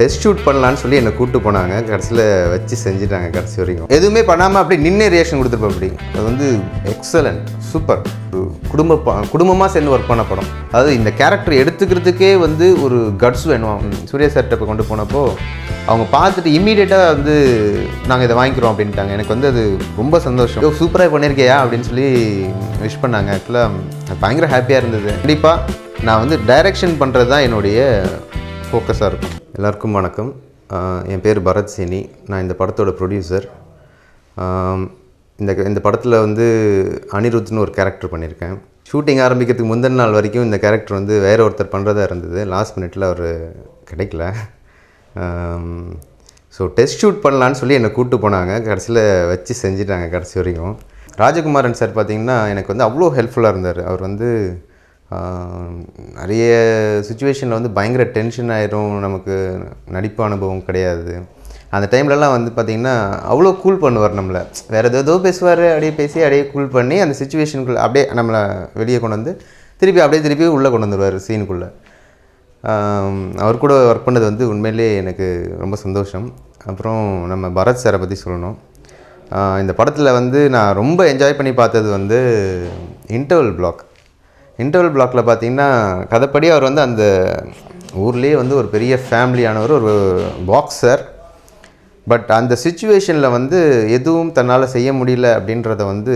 Test shoot பண்ணலான்னு சொல்லி என்னை கூப்பிட்டு போனாங்க. கடைசியில் வச்சு செஞ்சுட்டாங்க கடைசி வரைக்கும். எதுவுமே பண்ணாமல் அப்படி நின்று ரியாக்ஷன் கொடுத்துருப்போம் அப்படி. அது வந்து எக்ஸலண்ட் சூப்பர் குடும்ப குடும்பமாக சேர்ந்து ஒர்க் பண்ண படம். அதாவது இந்த கேரக்டர் எடுத்துக்கிறதுக்கே வந்து ஒரு கட்ஸ் வேணும்? சூர்யா சார்ட்ட இப்போ கொண்டு போனப்போ அவங்க பார்த்துட்டு இம்மீடியட்டாக வந்து நாங்கள் இதை வாங்கிக்கிறோம் அப்படின்ட்டாங்க. எனக்கு வந்து அது ரொம்ப சந்தோஷம். சூப்பராக பண்ணியிருக்கியா அப்படின்னு சொல்லி விஷ் பண்ணாங்க. ஆக்சுவலாக பயங்கர ஹாப்பியாக இருந்தது. கண்டிப்பாக நான் வந்து டைரக்ஷன் பண்ணுறது தான் என்னுடைய ஃபோக்கஸாக இருக்கும். எல்லாருக்கும் வணக்கம். என் பேர் பரத் சேனி. நான் இந்த படத்தோட ப்ரொடியூசர் இந்த இந்த படத்தில் வந்து அனிருத்னு ஒரு கேரக்டர் பண்ணியிருக்கேன் ஷூட்டிங் ஆரம்பிக்கிறதுக்கு முந்தின நாள் வரைக்கும் இந்த கேரக்டர் வந்து வேற ஒருத்தர் பண்ணுறதா இருந்தது. லாஸ்ட் மினிட்ல அவர் கிடைக்கல. ஸோ டெஸ்ட் ஷூட் பண்ணலான்னு சொல்லி என்னை கூப்பிட்டு போனாங்க. கடைசியில் வச்சு செஞ்சுட்டாங்க கடைசி வரைக்கும். ராஜகுமாரன் சார் பார்த்தீங்கன்னா எனக்கு வந்து அவ்வளோ ஹெல்ப்ஃபுல்லாக இருந்தார். அவர் வந்து நிறைய சுச்சுவேஷனில் வந்து பயங்கர டென்ஷன் ஆகிரும் நமக்கு நடிப்பு அனுபவம் கிடையாது. அந்த டைம்லலாம் வந்து பார்த்திங்கன்னா அவ்வளோ கூல் பண்ணுவார் நம்மளை. வேறு ஏதோ பேசுவார் அப்படியே பேசி அப்படியே கூல் பண்ணி அந்த சுச்சுவேஷனுக்குள்ளே அப்படியே நம்மளை வெளியே கொண்டு வந்து திருப்பி அப்படியே திருப்பி உள்ளே கொண்டு வந்துடுவார் சீனுக்குள்ளே அவர் கூட ஒர்க் பண்ணது வந்து உண்மையிலே எனக்கு ரொம்ப சந்தோஷம். அப்புறம் நம்ம பரத் சாரை பற்றி சொல்லணும். இந்த படத்தில் வந்து நான் ரொம்ப என்ஜாய் பண்ணி பார்த்தது வந்து இன்டர்வல் பிளாக் இன்டர்வல் பிளாக்ல பார்த்தீங்கன்னா கதைப்படி அவர் வந்து அந்த ஊர்லேயே வந்து ஒரு பெரிய ஃபேமிலியானவர் ஒரு பாக்ஸர் பட் அந்த சுச்சுவேஷனில் வந்து எதுவும் தன்னால் செய்ய முடியல அப்படின்றத வந்து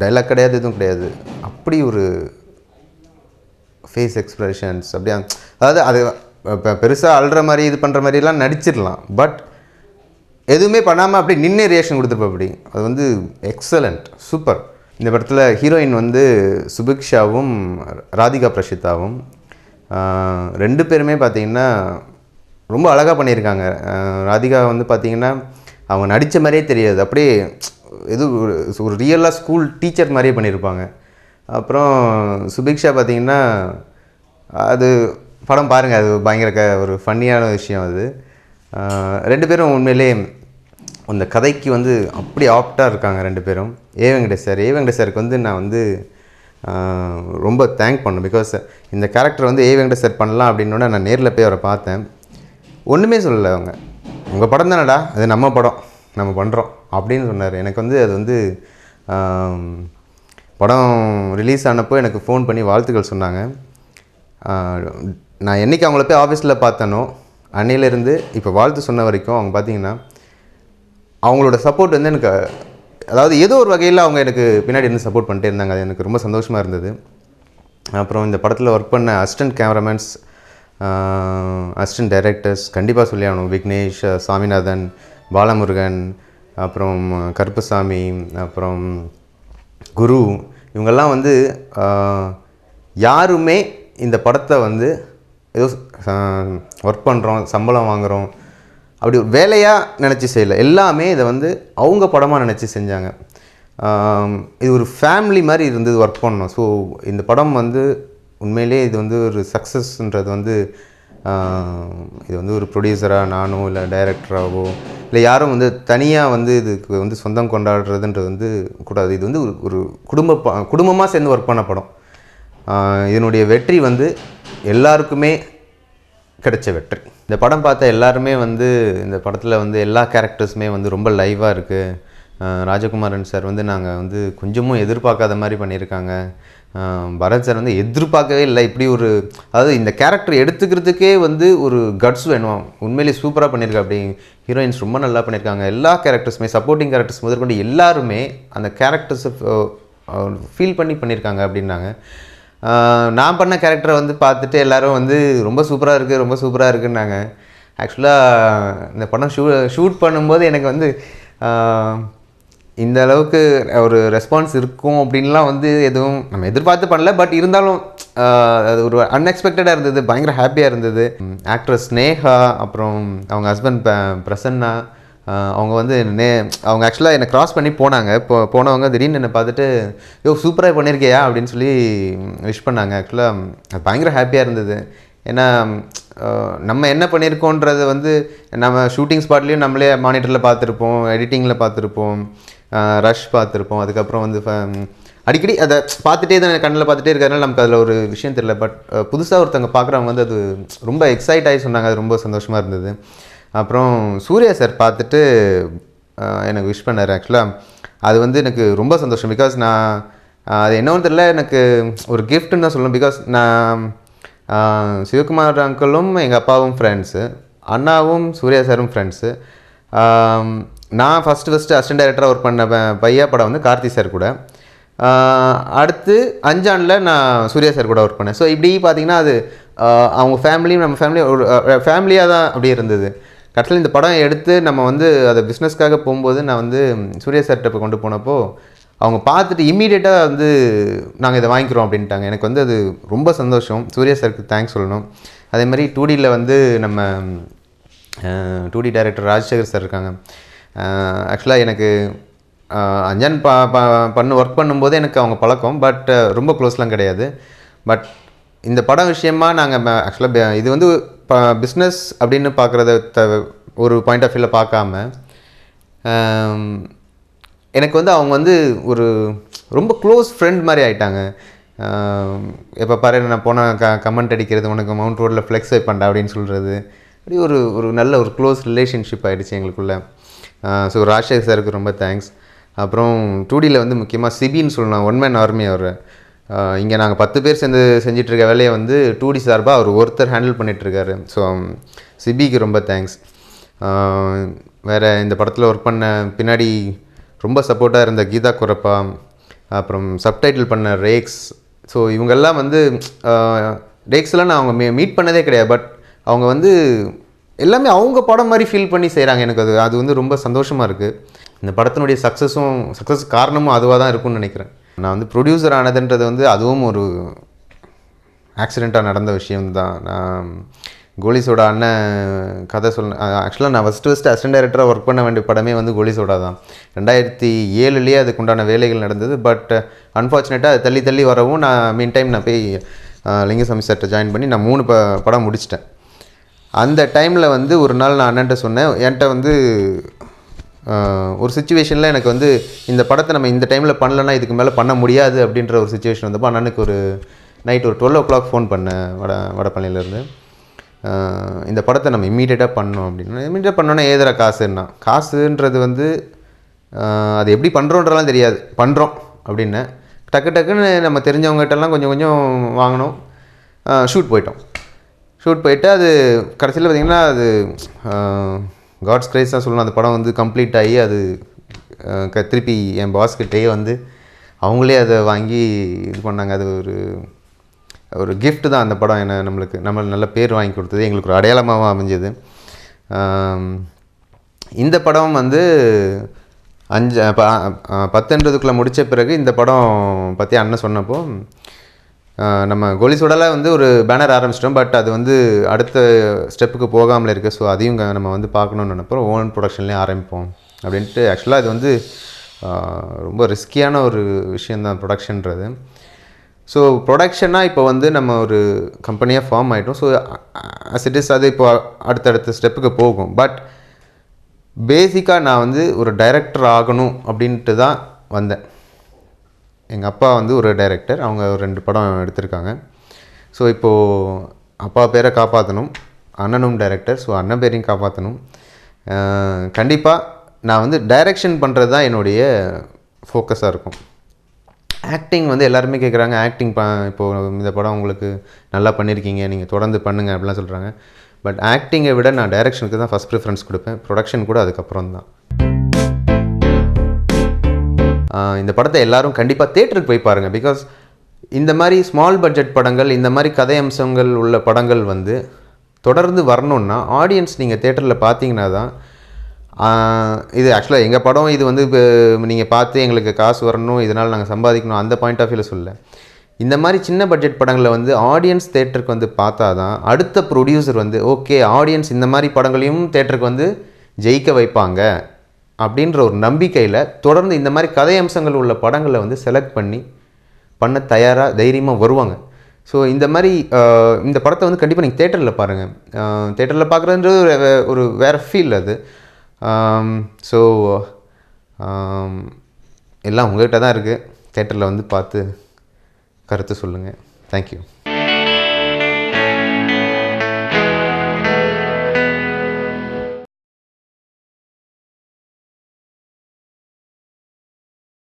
டைலாக் கிடையாது எதுவும் கிடையாது. அப்படி ஒரு ஃபேஸ் எக்ஸ்ப்ரெஷன்ஸ் அப்படியே அதாவது அது இப்போ பெருசாக அழுற மாதிரி இது பண்ணுற மாதிரிலாம் நடிச்சிடலாம். பட் எதுவுமே பண்ணாமல் அப்படியே நின்று ரியாக்ஷன் கொடுத்துருப்ப அப்படி. அது வந்து எக்ஸலண்ட் சூப்பர் இந்த படத்தில் ஹீரோயின் வந்து சுபிக்ஷாவும் ராதிகா பிரஷிதாவும் ரெண்டு பேருமே பார்த்திங்கன்னா ரொம்ப அழகாக பண்ணியிருக்காங்க. ராதிகா வந்து பார்த்திங்கன்னா அவங்க நடித்த மாதிரியே தெரியாது. அப்படியே எது ஒரு- ரியலாக ஸ்கூல் டீச்சர் மாதிரியே பண்ணியிருப்பாங்க. அப்புறம் சுபிக்ஷா பார்த்தீங்கன்னா அது படம் பாருங்கள் அது பயங்கர க ஒரு ஃபன்னியான விஷயம் அது. ரெண்டு பேரும் உண்மையிலே அந்த கதைக்கு வந்து அப்படி ஆப்டாக இருக்காங்க ரெண்டு பேரும். A Venkatesh sir A Venkatesh சாருக்கு வந்து நான் வந்து ரொம்ப தேங்க் பண்ணும் பிகாஸ் இந்த கேரக்டர் வந்து ஏ வெங்கடேஷ் சார் பண்ணலாம் அப்படின்னோட நான் நேரில் போய் அவரை பார்த்தேன். ஒன்றுமே சொல்லலை அவங்க. உங்கள் படம் தானடா? அது நம்ம படம். நம்ம பண்ணுறோம் அப்படின்னு சொன்னார். எனக்கு வந்து அது வந்து படம் ரிலீஸ் ஆனப்போ எனக்கு ஃபோன் பண்ணி வாழ்த்துக்கள் சொன்னாங்க. நான் என்னைக்கு அவங்கள போய் ஆஃபீஸில் பார்த்தனோ அன்னையிலேருந்து இப்போ வாழ்த்து சொன்ன வரைக்கும் அவங்க பார்த்தீங்கன்னா அவங்களோட சப்போர்ட் வந்து எனக்கு அதாவது ஏதோ ஒரு வகையில் அவங்க எனக்கு பின்னாடி இருந்து சப்போர்ட் பண்ணிட்டே இருந்தாங்க. அது எனக்கு ரொம்ப சந்தோஷமாக இருந்தது. அப்புறம் இந்த படத்தில் ஒர்க் பண்ண அசிஸ்டன்ட் கேமராமேன்ஸ் அசிஸ்டன்ட் டைரக்டர்ஸ் கண்டிப்பாக சொல்லி ஆகணும். விக்னேஷ் சாமிநாதன் பாலமுருகன் அப்புறம் கருப்பசாமி அப்புறம் குரு இவங்கெல்லாம் வந்து யாருமே இந்த படத்தை வந்து ஏதோ ஒர்க் பண்ணுறோம் சம்பளம் வாங்குகிறோம் அப்படி ஒரு வேலையாக நினச்சி செய்யலை. எல்லாமே இதை வந்து அவங்க படமாக நினச்சி செஞ்சாங்க. இது ஒரு ஃபேமிலி மாதிரி இருந்தது ஒர்க் பண்ணோம் ஸோ இந்த படம் வந்து உண்மையிலே இது வந்து ஒரு சக்ஸஸ்ன்றது வந்து இது வந்து ஒரு ப்ரொடியூசராக நானோ இல்லை டைரக்டராகவோ இல்லை யாரும் வந்து தனியாக வந்து இதுக்கு வந்து சொந்தம் கொண்டாடுறதுன்றது வந்து கூடாது. இது வந்து ஒரு- ஒரு குடும்ப ப- குடும்பமாக சேர்ந்து ஒர்க் பண்ண படம். இதனுடைய வெற்றி வந்து எல்லாருக்குமே கிடைச்ச வெற்றி. இந்த படம் பார்த்த எல்லாருமே வந்து இந்த படத்தில் வந்து எல்லா கேரக்டர்ஸுமே வந்து ரொம்ப லைவாக இருக்குது ராஜகுமாரன் சார் வந்து நாங்கள் வந்து கொஞ்சமும் எதிர்பார்க்காத மாதிரி பண்ணியிருக்காங்க. பரத் சார் வந்து எதிர்பார்க்கவே இல்லை. இப்படி ஒரு அதாவது இந்த கேரக்டர் எடுத்துக்கிறதுக்கே வந்து ஒரு கட்ஸ் வேணும்? உண்மையிலேயே சூப்பராக பண்ணியிருக்கா அப்படி. ஹீரோயின்ஸ் ரொம்ப நல்லா பண்ணியிருக்காங்க. எல்லா கேரக்டர்ஸுமே சப்போர்ட்டிங் கேரக்டர்ஸ் முதற்கொண்டு எல்லாருமே அந்த கேரக்டர்ஸை ஃபீல் பண்ணி பண்ணியிருக்காங்க அப்படின்னாங்க. நான் பண்ண கேரக்டரை வந்து பார்த்துட்டு எல்லாரும் வந்து ரொம்ப சூப்பராக இருக்குது ரொம்ப சூப்பராக இருக்குன்னாங்க. ஆக்சுவலாக இந்த படம் ஷூ ஷூட் பண்ணும்போது எனக்கு வந்து இந்த அளவுக்கு ஒரு ரெஸ்பான்ஸ் இருக்கும் அப்படின்லாம் வந்து எதுவும் நம்ம எதிர்பார்த்து பண்ணல. பட் இருந்தாலும் அது ஒரு அன்எக்ஸ்பெக்டடாக இருந்தது பயங்கர ஹாப்பியாக இருந்தது. ஆக்ட்ரஸ் ஸ்னேகா அப்புறம் அவங்க ஹஸ்பண்ட் பிரசன்னா அவங்க வந்து நே அவங்க ஆக்சுவலாக என்னை க்ராஸ் பண்ணி போனாங்க. இப்போ போனவங்க திடீர்னு என்னை பார்த்துட்டு யோ சூப்பராக பண்ணியிருக்கியா அப்படின்னு சொல்லி விஷ் பண்ணாங்க. ஆக்சுவலாக அது பயங்கர ஹாப்பியாக இருந்தது. ஏன்னா நம்ம என்ன பண்ணியிருக்கோன்றது வந்து நம்ம ஷூட்டிங் ஸ்பாட்லேயும் நம்மளே மானிட்டரில் பார்த்துருப்போம் எடிட்டிங்கில் பார்த்துருப்போம் ரஷ் பார்த்துருப்போம். அதுக்கப்புறம் வந்து அடிக்கடி அதை பார்த்துட்டே தான் கண்ணில் பார்த்துட்டே இருக்கிறதுனால நமக்கு அதில் ஒரு விஷயம் தெரியல. பட் புதுசாக ஒருத்தவங்க பார்க்குறவங்க வந்து அது ரொம்ப எக்ஸைட் ஆகி சொன்னாங்க. அது ரொம்ப சந்தோஷமாக இருந்தது. அப்புறம் சூர்யா சார் பார்த்துட்டு எனக்கு விஷ் பண்ணார் ஆக்சுவலாக அது வந்து எனக்கு ரொம்ப சந்தோஷம் பிகாஸ் நான் அது என்னவோ தெரியல எனக்கு ஒரு கிஃப்ட்டுன்னு தான் சொல்லணும். பிகாஸ் நான் சிவகுமார் அங்கிளும் எங்கள் அப்பாவும் ஃப்ரெண்ட்ஸு அண்ணாவும் சூர்யா சாரும் ஃப்ரெண்ட்ஸு நான் ஃபஸ்ட்டு ஃபஸ்ட்டு அசிஸ்டன்ட் டைரக்டராக ஒர்க் பண்ண பையா படம் வந்து கார்த்தி சார் கூட. அடுத்து அஞ்சாண்டில் நான் சூர்யா சார் கூட ஒர்க் பண்ணேன். ஸோ இப்படி பார்த்தீங்கன்னா அது அவங்க ஃபேமிலியும் நம்ம ஃபேமிலி ஒரு ஃபேமிலியாக தான் அப்படியே இருந்தது. கடைசியில் இந்த படம் எடுத்து நம்ம வந்து அதை பிஸ்னஸ்க்காக போகும்போது நான் வந்து சூர்யா சார்கிட்ட இப்போ கொண்டு போனப்போ அவங்க பார்த்துட்டு இம்மீடியட்டாக வந்து நாங்கள் இதை வாங்கிக்கிறோம் அப்படின்ட்டாங்க. எனக்கு வந்து அது ரொம்ப சந்தோஷம். சூர்யா சாருக்கு தேங்க்ஸ் சொல்லணும். அதே மாதிரி டூடியில் வந்து நம்ம two D director Rajasekar sir இருக்காங்க. ஆக்சுவலாக எனக்கு அஞ்சான் பா பா பண்ணு ஒர்க் பண்ணும்போது எனக்கு அவங்க பழக்கம். பட் ரொம்ப க்ளோஸ்லாம் கிடையாது. பட் இந்த படம் விஷயமா நாங்கள் ஆக்சுவலாக இது வந்து பிஸ்னஸ் அப்படின்னு பார்க்குறத த ஒரு பாயிண்ட் ஆஃப் வியூவில் பார்க்காம எனக்கு வந்து அவங்க வந்து ஒரு ரொம்ப க்ளோஸ் ஃப்ரெண்ட் மாதிரி ஆகிட்டாங்க எப்போ பாரு நான் போனால் க கமெண்ட் அடிக்கிறது உனக்கு மவுண்ட் ரோட்டில் ஃப்ளெக்ஸ் வைப்பண்டா அப்படின்னு சொல்கிறது அப்படி ஒரு ஒரு நல்ல ஒரு க்ளோஸ் ரிலேஷன்ஷிப் ஆகிடுச்சு எங்களுக்குள்ளே. ஸோ ராஜசேகர் சாருக்கு ரொம்ப தேங்க்ஸ் அப்புறம் டூடியில் வந்து முக்கியமாக சிபின்னு சொல்லலாம் ஒன் மேன் ஆர்மி அவர். இங்கே நாங்கள் பத்து பேர் சேர்ந்து செஞ்சிட்டு இருக்க வேலையை வந்து டூடி சார்பாக அவர் ஒருத்தர் ஹேண்டில் பண்ணிகிட்ருக்காரு ஸோ சிபிக்கு ரொம்ப தேங்க்ஸ் வேறு இந்த படத்தில் ஒர்க் பண்ண பின்னாடி ரொம்ப சப்போர்ட்டாக இருந்த கீதா குரப்பா அப்புறம் சப்டைட்டில் பண்ண ரேக்ஸ். ஸோ இவங்கெல்லாம் வந்து ரேக்ஸ்லாம் நான் அவங்க மீ மீட் பண்ணதே கிடையாது. பட் அவங்க வந்து எல்லாமே அவங்க படம் மாதிரி ஃபீல் பண்ணி செய்கிறாங்க எனக்கு அது. அது வந்து ரொம்ப சந்தோஷமாக இருக்குது இந்த படத்தினுடைய சக்ஸஸும் சக்ஸஸ் காரணமும் அதுவாக தான் இருக்கும்னு நினைக்கிறேன். நான் வந்து ப்ரொடியூசர் ஆனதுன்றது வந்து அதுவும் ஒரு ஆக்சிடெண்ட்டாக நடந்த விஷயம்தான். நான் கோலிசோட அண்ணன் கதை சொல்ல ஆக்சுவலாக நான் ஃபஸ்ட்டு ஃபஸ்ட்டு அசிஸ்டன்ட் டைரக்டராக ஒர்க் பண்ண வேண்டிய படமே வந்து கோலிசோடா தான் ரெண்டாயிரத்தி ஏழுலேயே அதுக்குண்டான வேலைகள் நடந்தது பட் அன்ஃபார்ச்சுனேட்டாக அது தள்ளி தள்ளி வரவும் நான் மீன் டைம் நான் போய் லிங்கசாமி சார்கிட்ட ஜாயின் பண்ணி நான் மூணு ப படம் முடிச்சிட்டேன். அந்த டைமில் வந்து ஒரு நாள் நான் அண்ணன்ட்ட சொன்னேன் என்கிட்ட வந்து ஒரு சுச்சுவேஷனில் எனக்கு வந்து இந்த படத்தை நம்ம இந்த டைமில் பண்ணலன்னா இதுக்கு மேலே பண்ண முடியாது அப்படின்ற ஒரு சுச்சுவேஷன் வந்தப்போ அண்ணனுக்கு ஒரு நைட் ஒரு டுவெல் ஓ கிளாக் ஃபோன் பண்ணேன் வட வடபழனிலேருந்து இந்த படத்தை நம்ம இம்மீடியட்டாக பண்ணோம் அப்படின்னு. இம்மீடியட்டாக பண்ணோன்னா ஏதுற காசுன்னா காசுன்றது வந்து அது எப்படி பண்ணுறோன்றலாம் தெரியாது. பண்ணுறோம் அப்படின்னு. டக்கு டக்குன்னு நம்ம தெரிஞ்சவங்ககிட்டலாம் கொஞ்சம் கொஞ்சம் வாங்கினோம். ஷூட் போயிட்டோம். ஷூட் போயிட்டு அது கடைசியில் பார்த்திங்கன்னா அது காட்ஸ் கிரைஸ் தான் சொல்லணும். அந்த படம் வந்து கம்ப்ளீட் ஆகி அது க- திருப்பி என் பாஸ்கிட்டேயே வந்து அவங்களே அதை வாங்கி இது பண்ணாங்க. அது ஒரு ஒரு கிஃப்ட் தான் அந்த படம். என்ன நம்மளுக்கு நம்ம நல்ல பேர் வாங்கி கொடுத்தது. எங்களுக்கு ஒரு அடையாளமாகவும் அமைஞ்சது. இந்த படம் வந்து அஞ்சு ப- பத்துன்றதுக்குள்ளே முடித்த பிறகு இந்த படம் பற்றி அண்ணன் சொன்னப்போ நம்ம கொலி சுடலை வந்து ஒரு பேனர் ஆரம்பிச்சிட்டோம் பட் அது வந்து அடுத்த ஸ்டெப்புக்கு போகாமல் இருக்குது ஸோ அதையும் நம்ம வந்து பார்க்கணும்னு நினைப்போம். ஓன் ப்ரொடக்ஷன்லேயே ஆரம்பிப்போம் அப்படின்ட்டு ஆக்சுவலாக இது வந்து ரொம்ப ரிஸ்கியான ஒரு விஷயந்தான் ப்ரொடக்ஷன்றது ஸோ ப்ரொடக்ஷனாக இப்போ வந்து நம்ம ஒரு கம்பெனியாக ஃபார்ம் ஆகிட்டோம் ஸோ அஸ் இட் இஸ் அது இப்போ அடுத்தடுத்த ஸ்டெப்புக்கு போகும். பட் பேசிக்காக நான் வந்து ஒரு டைரக்டர் ஆகணும் அப்படின்ட்டு தான் வந்தேன். எங்கள் அப்பா வந்து ஒரு டைரக்டர் அவங்க ஒரு ரெண்டு படம் எடுத்திருக்காங்க. ஸோ இப்போது அப்பா பேரை காப்பாற்றணும் அண்ணனும் டைரக்டர் ஸோ அண்ணன் பேரையும் காப்பாற்றணும் கண்டிப்பாக நான் வந்து டைரக்ஷன் பண்ணுறது தான் என்னுடைய ஃபோக்கஸாக இருக்கும். ஆக்டிங் வந்து எல்லாருமே கேட்குறாங்க ஆக்டிங் ப இப்போது இந்த படம் உங்களுக்கு நல்லா பண்ணியிருக்கீங்க நீங்கள் தொடர்ந்து பண்ணுங்க அப்படிலாம் சொல்கிறாங்க பட் ஆக்டிங்கை விட நான் டைரக்ஷனுக்கு தான் ஃபஸ்ட் ப்ரிஃபரன்ஸ் கொடுப்பேன். ப்ரொடக்ஷன் கூட அதுக்கப்புறம் தான் இந்த படத்தை எல்லாரும் கண்டிப்பாக தேட்டருக்கு போய் பாருங்கள் பிகாஸ் இந்த மாதிரி ஸ்மால் பட்ஜெட் படங்கள் இந்த மாதிரி கதை அம்சங்கள் உள்ள படங்கள் வந்து தொடர்ந்து வரணுன்னா ஆடியன்ஸ் நீங்கள் தேட்டரில் பார்த்தீங்கன்னா தான் இது ஆக்சுவலாக எங்கள் படம் இது வந்து இப்போ நீங்கள் பார்த்து எங்களுக்கு காசு வரணும் இதனால் நாங்கள் சம்பாதிக்கணும் அந்த பாயிண்ட் ஆஃப் வியூவில் சொல்ல. இந்த மாதிரி சின்ன பட்ஜெட் படங்களை வந்து ஆடியன்ஸ் தேட்டருக்கு வந்து பார்த்தா தான் அடுத்த ப்ரொடியூசர் வந்து ஓகே ஆடியன்ஸ் இந்த மாதிரி படங்களையும் தேட்டருக்கு வந்து ஜெயிக்க வைப்பாங்க. அப்படின்ற ஒரு நம்பிக்கையில் தொடர்ந்து இந்த மாதிரி கதை அம்சங்கள் உள்ள படங்களை வந்து செலக்ட் பண்ணி பண்ண தயாராக தைரியமாக வருவாங்க. ஸோ இந்த மாதிரி இந்த படத்தை வந்து கண்டிப்பாக நீங்கள் தேட்டரில் பாருங்கள் தேட்டரில் பார்க்குறதுன்றது ஒரு ஒரு வேறு ஃபீல் அது. ஸோ எல்லாம் உங்கள்கிட்ட தான் இருக்குது தேட்டரில் வந்து பார்த்து கருத்து சொல்லுங்கள் தேங்க்யூ